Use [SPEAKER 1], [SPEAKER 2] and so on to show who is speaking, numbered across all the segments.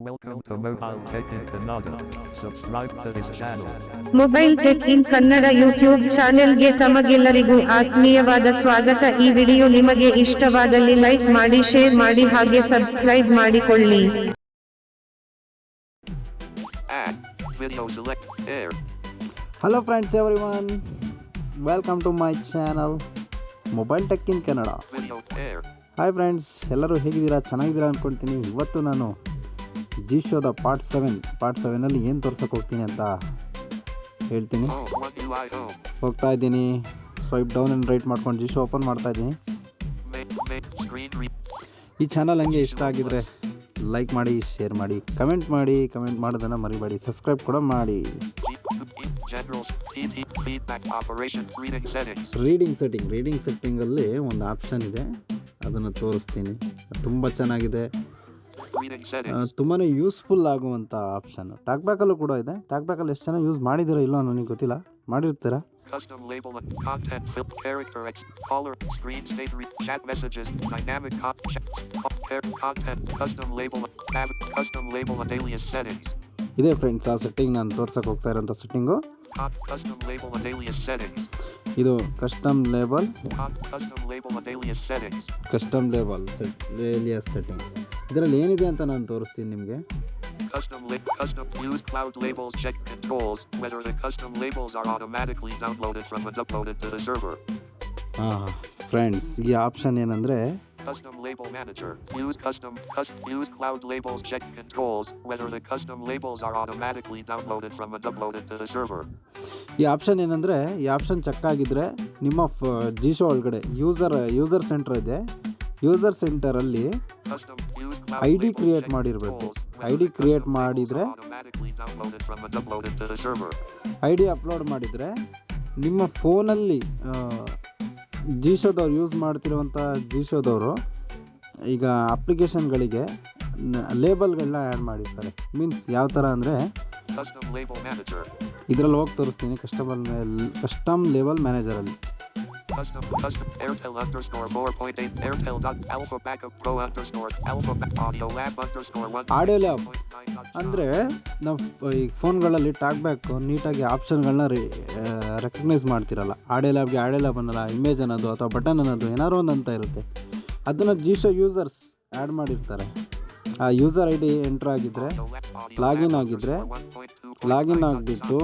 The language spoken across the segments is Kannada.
[SPEAKER 1] Welcome to Mobile Tech in Kannada. Subscribe to this channel.
[SPEAKER 2] Mobile tech in Kannada YouTube ಚಾನೆಲ್ಗೆ ತಮಗೆಲ್ಲರಿಗೂ ಆತ್ಮೀಯವಾದ ಸ್ವಾಗತ ಈ ವಿಡಿಯೋ ನಿಮಗೆ ಇಷ್ಟವಾದಲ್ಲಿ ಲೈಕ್ ಮಾಡಿ ಶೇರ್ ಮಾಡಿ ಹಾಗೆ ಸಬ್ಸ್ಕ್ರೈಬ್ ಮಾಡಿಕೊಳ್ಳಿ
[SPEAKER 3] Add. Video select. Air.
[SPEAKER 4] Hello friends everyone welcome to my channel mobile tech
[SPEAKER 3] in Kannada
[SPEAKER 4] hi friends ಎಲ್ಲರೂ ಹೇಗಿದ್ದೀರಾ ಚೆನ್ನಾಗಿದ್ದೀರಾ ಅಂದ್ಕೊಳ್ತೀನಿ ಇವತ್ತು ನಾನು ಜಿ ಶೋದ ಪಾರ್ಟ್ ಸೆವೆನ್ ಪಾರ್ಟ್ ಸೆವೆನಲ್ಲಿ ಏನು ತೋರ್ಸೋಕೆ ಹೋಗ್ತೀನಿ ಅಂತ ಹೇಳ್ತೀನಿ. ಹೋಗ್ತಾ ಇದ್ದೀನಿ ಸ್ವೈಪ್ ಡೌನ್ ಆ್ಯಂಡ್ ರೈಟ್ ಮಾಡ್ಕೊಂಡು ಜಿ ಶೋ ಓಪನ್ ಮಾಡ್ತಾ ಇದ್ದೀನಿ. ಈ ಚಾನಲ್ ಹಂಗೆ ಇಷ್ಟ ಆಗಿದ್ರೆ ಲೈಕ್ ಮಾಡಿ ಶೇರ್ ಮಾಡಿ ಕಮೆಂಟ್ ಮಾಡಿ ಕಮೆಂಟ್ ಮಾಡೋದನ್ನು ಮರಿಬೇಡಿ ಸಬ್ಸ್ಕ್ರೈಬ್ ಕೂಡ ಮಾಡಿ. ರೀಡಿಂಗ್ ಸೆಟ್ಟಿಂಗ್ ರೀಡಿಂಗ್ ಸೆಟ್ಟಿಂಗಲ್ಲಿ ಒಂದು ಆಪ್ಷನ್ ಇದೆ ಅದನ್ನು ತೋರಿಸ್ತೀನಿ ತುಂಬ ಚೆನ್ನಾಗಿದೆ. ತುಂಬಾ ತುಂಬಾನೇ ಯೂಸ್ಫುಲ್ ಆಗುವಂತ ಆಪ್ಷನ್ ಟ್ಯಾಕ್ ಬ್ಯಾಕ್ ಅಲ್ಲೂ ಕೂಡ ಇದೆ. ಟ್ಯಾಕ್ ಬ್ಯಾಕ್ ಅಲ್ಲಿ ಎಷ್ಟು ಜನ ಯೂಸ್ ಮಾಡಿದಿರ ಇಲ್ಲ ನನಗೆ ಗೊತ್ತಿಲ್ಲ. ಮಾಡಿರ್ತೀರಾ?
[SPEAKER 3] ಕಸ್ಟಮ್ ಲೇಬೋ ಮತ್ತು ಮುಖ ಆಗ್ತಾ ಇರೋ ಟ್ರಿಪ್ ಕೈ ವಿಶ್ ಕಸ್ಟಮ್ ಲೇಬಲ್ ಕಸ್ಟಮ್ ಲೇಬಟೈವು
[SPEAKER 4] ಇದೇ ಫ್ರೆಂಡ್ಸ್ ಆ ಸೆಟ್ಟಿಂಗ್ ನಾನು ತೋರ್ಸಕ್ಕೆ ಹೋಗ್ತಾ ಇರೋಂಥ ಸೆಟ್ಟಿಂಗು
[SPEAKER 3] ಇದು custom label custom custom label
[SPEAKER 4] set setting ಇದರಲ್ಲಿ ಏನಿದೆ ಅಂತ ನಾನು ತೋರಿಸ್ತೀನಿ ನಿಮಗೆ
[SPEAKER 3] Custom la- custom use cloud labels check controls whether the custom labels are automatically downloaded from and uploaded to the server.
[SPEAKER 4] ಹಾಂ ಫ್ರೆಂಡ್ಸ್ ಈ ಆಪ್ಷನ್ ಏನಂದರೆ
[SPEAKER 3] Custom label manager. Use custom custom use cloud labels check controls whether the custom labels are automatically downloaded from and uploaded to the server.
[SPEAKER 4] ಈ ಆಪ್ಷನ್ ಏನಂದರೆ ಈ ಆಪ್ಷನ್ ಚೆಕ್ ಆಗಿದ್ದರೆ ನಿಮ್ಮ ಫ ಜೀಶೋ ಒಳಗಡೆ ಯೂಸರ್ ಯೂಸರ್ ಸೆಂಟರ್ ಇದೆ ಯೂಸರ್ ಸೆಂಟರಲ್ಲಿ
[SPEAKER 3] Custom ಐ
[SPEAKER 4] ಡಿ
[SPEAKER 3] ಕ್ರಿಯೇಟ್
[SPEAKER 4] ಮಾಡಿರಬೇಕು. ಐಡಿ
[SPEAKER 3] ಕ್ರಿಯೇಟ್
[SPEAKER 4] ಮಾಡಿದರೆ ಐ ಡಿ ಅಪ್ಲೋಡ್ ಮಾಡಿದರೆ ನಿಮ್ಮ ಫೋನಲ್ಲಿ ಜೀಶೋದವ್ರು ಯೂಸ್ ಮಾಡ್ತಿರುವಂಥ ಜೀಶೋದವರು ಈಗ ಅಪ್ಲಿಕೇಶನ್ಗಳಿಗೆ ಲೇಬಲ್ಗಳನ್ನ ಆ್ಯಡ್ ಮಾಡಿರ್ತಾರೆ. ಮೀನ್ಸ್ ಯಾವ ಥರ ಅಂದರೆ ಇದರಲ್ಲಿ ಹೋಗಿ ತೋರಿಸ್ತೀನಿ. ಕಸ್ಟಮರ್ ಕಸ್ಟಮ್ ಲೇಬಲ್ ಮ್ಯಾನೇಜರಲ್ಲಿ
[SPEAKER 3] Custom custom Airtel underscore more point eight Airtel dot Alpha Backup Pro underscore Alpha Back Audio Lab underscore one.
[SPEAKER 4] Audio lab
[SPEAKER 3] point
[SPEAKER 4] ಅಂದರೆ ನಾವು ಈಗ ಫೋನ್ಗಳಲ್ಲಿ ಟಾಕ್ ಬ್ಯಾಕ್ ನೀಟಾಗಿ ಆಪ್ಷನ್ಗಳನ್ನ ರೆಕಗ್ನೈಸ್ ಮಾಡ್ತಿರಲ್ಲ. ಆಡಿಯೋ ಲ್ಯಾಬ್ಗೆ ಆಡಿಯೋ ಲ್ಯಾಬ್ ಅನ್ನಲ್ಲ ಇಮೇಜ್ ಅನ್ನೋದು ಅಥವಾ ಬಟನ್ ಅನ್ನೋದು ಏನಾದ್ರು ಒಂದು ಅಂತ ಇರುತ್ತೆ. ಅದನ್ನು ಜೀಶೋ ಯೂಸರ್ಸ್ ಆ್ಯಡ್ ಮಾಡಿರ್ತಾರೆ. ಆ ಯೂಸರ್ ಐ ಡಿ ಎಂಟ್ರ್ ಆಗಿದ್ರೆ
[SPEAKER 3] ಲಾಗಿನ್
[SPEAKER 4] ಆಗಿದ್ರೆ,
[SPEAKER 3] underscore 1.2.9
[SPEAKER 4] ಲಾಗಿನ್ ಆಗಿಬಿಟ್ಟು.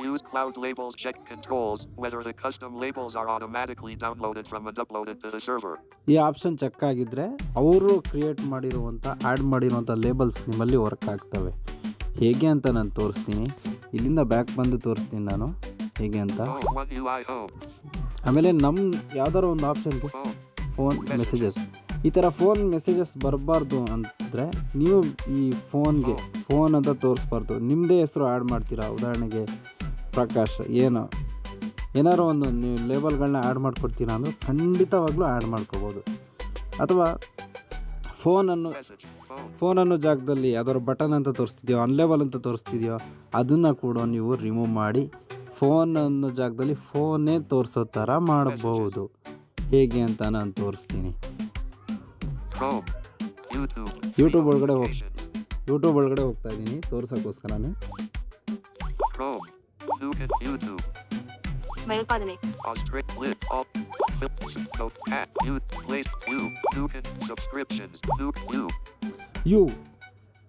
[SPEAKER 3] Use cloud labels check controls whether the custom labels are automatically downloaded from and uploaded to the server.
[SPEAKER 4] ಈ ಆಪ್ಷನ್ ಚೆಕ್ ಆಗಿದ್ರೆ ಅವರು ಕ್ರಿಯೇಟ್ ಮಾಡಿರುವಂತ ಆಡ್ ಮಾಡಿರುವಂತ ಲೇಬಲ್ಸ್ ನಿಮ್ಮಲ್ಲಿ ವರ್ಕ್ ಆಗ್ತವೆ ಹೇಗೆ ಅಂತ ನಾನು ತೋರಿಸ್ತೀನಿ. ಇಲ್ಲಿಂದ ಬ್ಯಾಕ್ ಬಂದು ತೋರಿಸ್ತೀನಿ ನಾನು. ಹೇಗೆ ಅಂತ.
[SPEAKER 3] UI home.
[SPEAKER 4] ಆಮೇಲೆ ನಮ್ಮ ಯಾವ್ದಾದ್ರು ಒಂದು
[SPEAKER 3] ಆಪ್ಷನ್
[SPEAKER 4] ಫೋನ್ ಮೆಸೇಜಸ್ ಈ ಥರ ಫೋನ್ ಮೆಸೇಜಸ್ ಬರಬಾರ್ದು ಅಂದರೆ ನೀವು ಈ ಫೋನ್ಗೆ ಫೋನ್ ಅಂತ ತೋರಿಸ್ಬಾರ್ದು. ನಿಮ್ಮದೇ ಹೆಸರು ಆ್ಯಡ್ ಮಾಡ್ತೀರಾ? ಉದಾಹರಣೆಗೆ ಪ್ರಕಾಶ್ ಏನೋ? ಏನಾರು ಒಂದು ನೀವು ಲೇಬಲ್ಗಳನ್ನ ಆ್ಯಡ್ ಮಾಡ್ಕೊಡ್ತೀರಾ ಅಂದರೆ ಖಂಡಿತವಾಗ್ಲೂ ಆ್ಯಡ್ ಮಾಡ್ಕೋಬೋದು. ಅಥವಾ ಫೋನನ್ನು
[SPEAKER 3] ಫೋನನ್ನು
[SPEAKER 4] ಫೋನ್ ಅನ್ನೋ ಜಾಗದಲ್ಲಿ ಅದರ ಬಟನ್ ಅಂತ ತೋರಿಸ್ತಿದ್ಯೋ ಅನ್ಲೇಬಲ್ ಅಂತ ತೋರಿಸ್ತಿದ್ಯೋ ಅದನ್ನು ಕೂಡ ನೀವು ರಿಮೂವ್ ಮಾಡಿ ಫೋನ್ ಅನ್ನೋ ಜಾಗದಲ್ಲಿ ಫೋನೇ ತೋರಿಸೋ ಥರ ಮಾಡಬಹುದು ಹೇಗೆ ಅಂತ ನಾನು ತೋರಿಸ್ತೀನಿ. ಯೂಟ್ಯೂಬ್ ಒಳಗಡೆ ಹೋಗಿ. ಯೂಟ್ಯೂಬ್ ಒಳಗಡೆ ಹೋಗ್ತಾ ಇದ್ದೀನಿ ತೋರ್ಸೋಕ್ಕೋಸ್ಕರನೇ
[SPEAKER 3] Chrome. Up. Films. You place you. new subscriptions. new, you.
[SPEAKER 4] You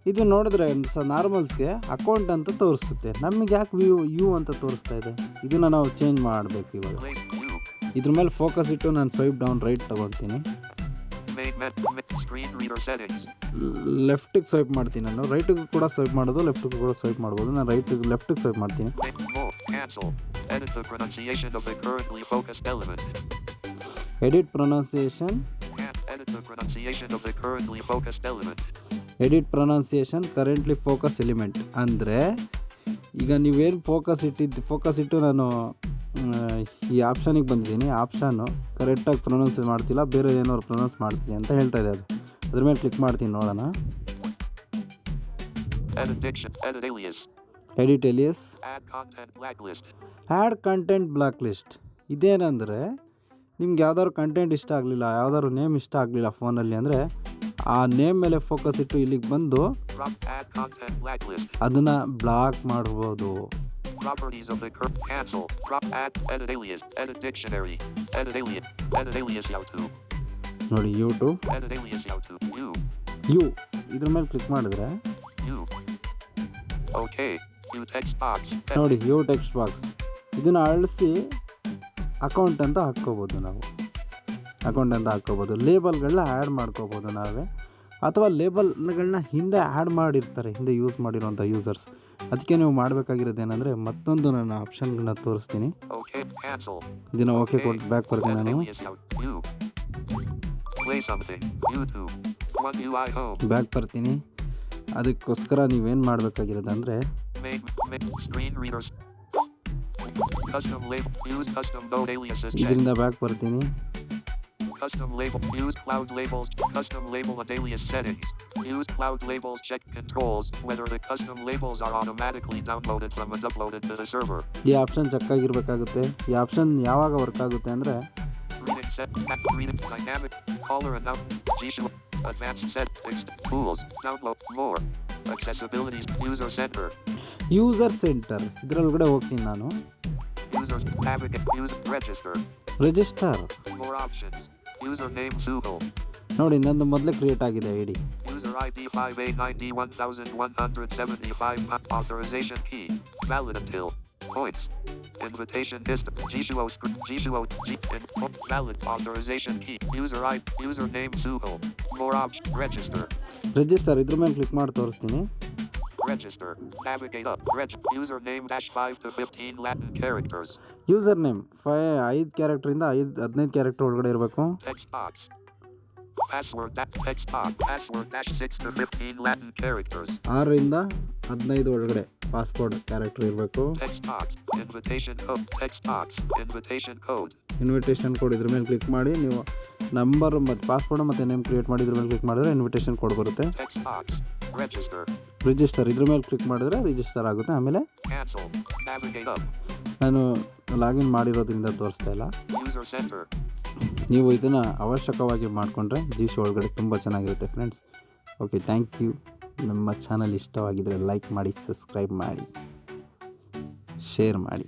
[SPEAKER 4] ಇದು ನೋಡಿದ್ರೆ ಸ ನಾರ್ಮಲ್ಸ್ಗೆ ಅಕೌಂಟ್ ಅಂತ ತೋರಿಸುತ್ತೆ ನಮಗೆ ಯಾಕೆ ವ್ಯೂ ಯು ಅಂತ ತೋರಿಸ್ತಾ ಇದೆ ಇದನ್ನು ನಾವು ಚೇಂಜ್ ಮಾಡಬೇಕು ಇವಾಗ ಇದ್ರ ಮೇಲೆ ಫೋಕಸ್ ಇಟ್ಟು ನಾನು ಸ್ವೈಪ್ ಡೌನ್ ರೈಟ್ ತಗೊಳ್ತೀನಿ. ಲೆಫ್ಟಿಗೆ ಸ್ವೈಪ್ ಮಾಡ್ತೀನಿ ನಾನು ರೈಟಿಗೂ ಕೂಡ ಸ್ವೈಪ್ ಮಾಡೋದು ಲೆಫ್ಟಿಗೂ ಕೂಡ ಸ್ವೈಪ್ ಮಾಡ್ಬೋದು ನಾನು ರೈಟಿಗೆ ಲೆಫ್ಟಿಗೆ ಸ್ವೈಪ್ ಮಾಡ್ತೀನಿ.
[SPEAKER 3] Cancel. Edit the pronunciation of the currently focused element.
[SPEAKER 4] Edit
[SPEAKER 3] pronunciation. Edit the pronunciation of the currently focused element.
[SPEAKER 4] Edit pronunciation currently focus element ಅಂದರೆ ಈಗ ನೀವೇನು ಫೋಕಸ್ ಇಟ್ಟಿದ್ದು ಫೋಕಸ್ ಇಟ್ಟು ನಾನು ಈ ಆಪ್ಷನಿಗೆ ಬಂದಿದ್ದೀನಿ ಆಪ್ಷನ್ನು ಕರೆಕ್ಟಾಗಿ ಪ್ರೊನೌನ್ಸ್ ಮಾಡ್ತಿಲ್ಲ ಬೇರೆ ಏನಾದ್ರು ಪ್ರೊನೌನ್ಸ್ ಮಾಡ್ತೀನಿ ಅಂತ ಹೇಳ್ತಾ ಇದೆ ಅದು ಅದ್ರ ಮೇಲೆ ಕ್ಲಿಕ್ ಮಾಡ್ತೀನಿ ನೋಡೋಣ
[SPEAKER 3] edit alias add content
[SPEAKER 4] black list ಇದೇನೆಂದರೆ ನಿಮ್ಗೆ ಯಾವ್ದಾದ್ರು ಕಂಟೆಂಟ್ ಇಷ್ಟ ಆಗಲಿಲ್ಲ ಯಾವ್ದಾದ್ರು ನೇಮ್ ಇಷ್ಟ ಆಗಲಿಲ್ಲ ಫೋನಲ್ಲಿ ಅಂದರೆ ಆ ನೇಮ್ ಮೇಲೆ ಫೋಕಸ್ ಇಟ್ಟು ಇಲ್ಲಿಗೆ ಬಂದು ಅದನ್ನು ಬ್ಲಾಕ್ ಮಾಡ್ಬೋದು. ನೋಡಿ ಯೂಟ್ಯೂಬ್ ಯು ಇದ್ರ ಮೇಲೆ ಕ್ಲಿಕ್ ಮಾಡಿದ್ರೆ
[SPEAKER 3] ಓಕೆ
[SPEAKER 4] ನೋಡಿ ವ್ಯೂ ಟೆಕ್ಸ್ಟ್ ಬಾಕ್ಸ್ ಇದನ್ನು ಅಳಿಸಿ ಅಕೌಂಟ್ ಅಂತ ಹಾಕ್ಕೋಬೋದು ನಾವು. ಅಕೌಂಟ್ ಅಂತ ಹಾಕ್ಕೋಬೋದು. ಲೇಬಲ್ಗಳನ್ನ ಆ್ಯಡ್ ಮಾಡ್ಕೋಬೋದು ನಾವೇ. ಅಥವಾ ಲೇಬಲ್ಗಳನ್ನ ಹಿಂದೆ ಆ್ಯಡ್ ಮಾಡಿರ್ತಾರೆ ಹಿಂದೆ ಯೂಸ್ ಮಾಡಿರೋಂಥ ಯೂಸರ್ಸ್ ಅದಕ್ಕೆ ನೀವು ಮಾಡಬೇಕಾಗಿರೋದು ಏನಂದರೆ ಮತ್ತೊಂದು ನನ್ನ ಆಪ್ಷನ್ಗಳನ್ನ ತೋರಿಸ್ತೀನಿ. ಇದನ್ನು ಓಕೆ ಕೊಟ್ಟು ಬ್ಯಾಕ್ ಬರ್ತೀನಿ ನಾನು. ಬ್ಯಾಕ್ ಬರ್ತೀನಿ. ಅದಕ್ಕೋಸ್ಕರ ನೀವೇನು ಮಾಡಬೇಕಾಗಿರೋದಂದರೆ
[SPEAKER 3] Make, make screen readers. Custom label. Use custom node aliases. Check.
[SPEAKER 4] ಇದರಿಂದ ಬ್ಯಾಕ್ ಬರ್ತೀನಿ
[SPEAKER 3] Custom label. Use cloud labels. Custom label and alias settings. Use cloud labels. Check controls whether the custom labels are automatically downloaded from and uploaded to the server.
[SPEAKER 4] ಈ ಆಪ್ಷನ್ ಚಕ್ಕಾಗಿರ್ಬೇಕಾಗುತ್ತೆ ಈ ಆಪ್ಷನ್ ಯಾವಾಗ ವರ್ಕ್ ಆಗುತ್ತೆ ಅಂದರೆ
[SPEAKER 3] Reading set. App reading dynamic. Caller and out. Visual. Advanced set. Text. Tools. Download more. Accessibilities. User center.
[SPEAKER 4] User center ಇದರೊಳಗಡೆ ಹೋಗ್ತೀನಿ ನಾನು
[SPEAKER 3] Users. Navigate. Use. Register.
[SPEAKER 4] Register
[SPEAKER 3] More options. Username Sugal.
[SPEAKER 4] ನೋಡಿ ನಂದು ಮೊದಲೇ ಕ್ರಿಯೇಟ್ ಆಗಿದೆ I D
[SPEAKER 3] User ID 5891,175. Authorization key. Valid until. Points. Invitation distance. Jishuo script. Jishuo. G. In, oh, valid authorization key. User ID. Username Suho. More options. Register.
[SPEAKER 4] Register. ಇದ್ರ ಮೇಲೆ ಕ್ಲಿಕ್ ಮಾಡಿ ತೋರಿಸ್ತೀನಿ
[SPEAKER 3] Register. Navigate up. Reg. Username dash 5 to 15 Latin characters.
[SPEAKER 4] User name five ಐದು ಕ್ಯಾರೆಕ್ಟ್ರಿಂದ ಐದು ಹದಿನೈದು ಕ್ಯಾರೆಕ್ಟರ್ ಒಳಗಡೆ ಇರಬೇಕು
[SPEAKER 3] Text box. Password text password dash 6 to 15 Latin characters.
[SPEAKER 4] ಆರರಿಂದ ಹದಿನೈದು ಒಳಗಡೆ ಪಾಸ್ವರ್ಡ್ ಕ್ಯಾರೆಕ್ಟರ್ ಇರಬೇಕು
[SPEAKER 3] text box invitation code text box Invitation code.
[SPEAKER 4] Invitation code ಇದ್ರ ಮೇಲೆ ಕ್ಲಿಕ್ ಮಾಡಿ ನೀವು ನಂಬರ್ ಮತ್ತು ಪಾಸ್ವರ್ಡ್ ಮತ್ತು ನೇಮ್ ಕ್ರಿಯೇಟ್ ಮಾಡಿ ಇದ್ರ ಮೇಲೆ ಕ್ಲಿಕ್ ಮಾಡಿದ್ರೆ ಇನ್ವಿಟೇಷನ್ ಕೋಡ್ ಬರುತ್ತೆ. ರಿಜಿಸ್ಟರ್ ಇದ್ರ ಮೇಲೆ ಕ್ಲಿಕ್ ಮಾಡಿದ್ರೆ ರಿಜಿಸ್ಟರ್ ಆಗುತ್ತೆ ಆಮೇಲೆ. ನಾನು ಲಾಗಿನ್ ಮಾಡಿರೋದ್ರಿಂದ ತೋರಿಸ್ತಾ ಇಲ್ಲ. ನೀವು ಇದನ್ನು ಅವಶ್ಯಕವಾಗಿ ಮಾಡಿಕೊಂಡ್ರೆ ಜೀಶ್ ಒಳಗಡೆ ತುಂಬ ಚೆನ್ನಾಗಿರುತ್ತೆ ಫ್ರೆಂಡ್ಸ್ ಓಕೆ ಥ್ಯಾಂಕ್ ಯು ನಮ್ಮ ಚಾನಲ್ ಇಷ್ಟವಾಗಿದ್ದರೆ ಲೈಕ್ ಮಾಡಿ ಸಬ್ಸ್ಕ್ರೈಬ್ ಮಾಡಿ ಶೇರ್ ಮಾಡಿ.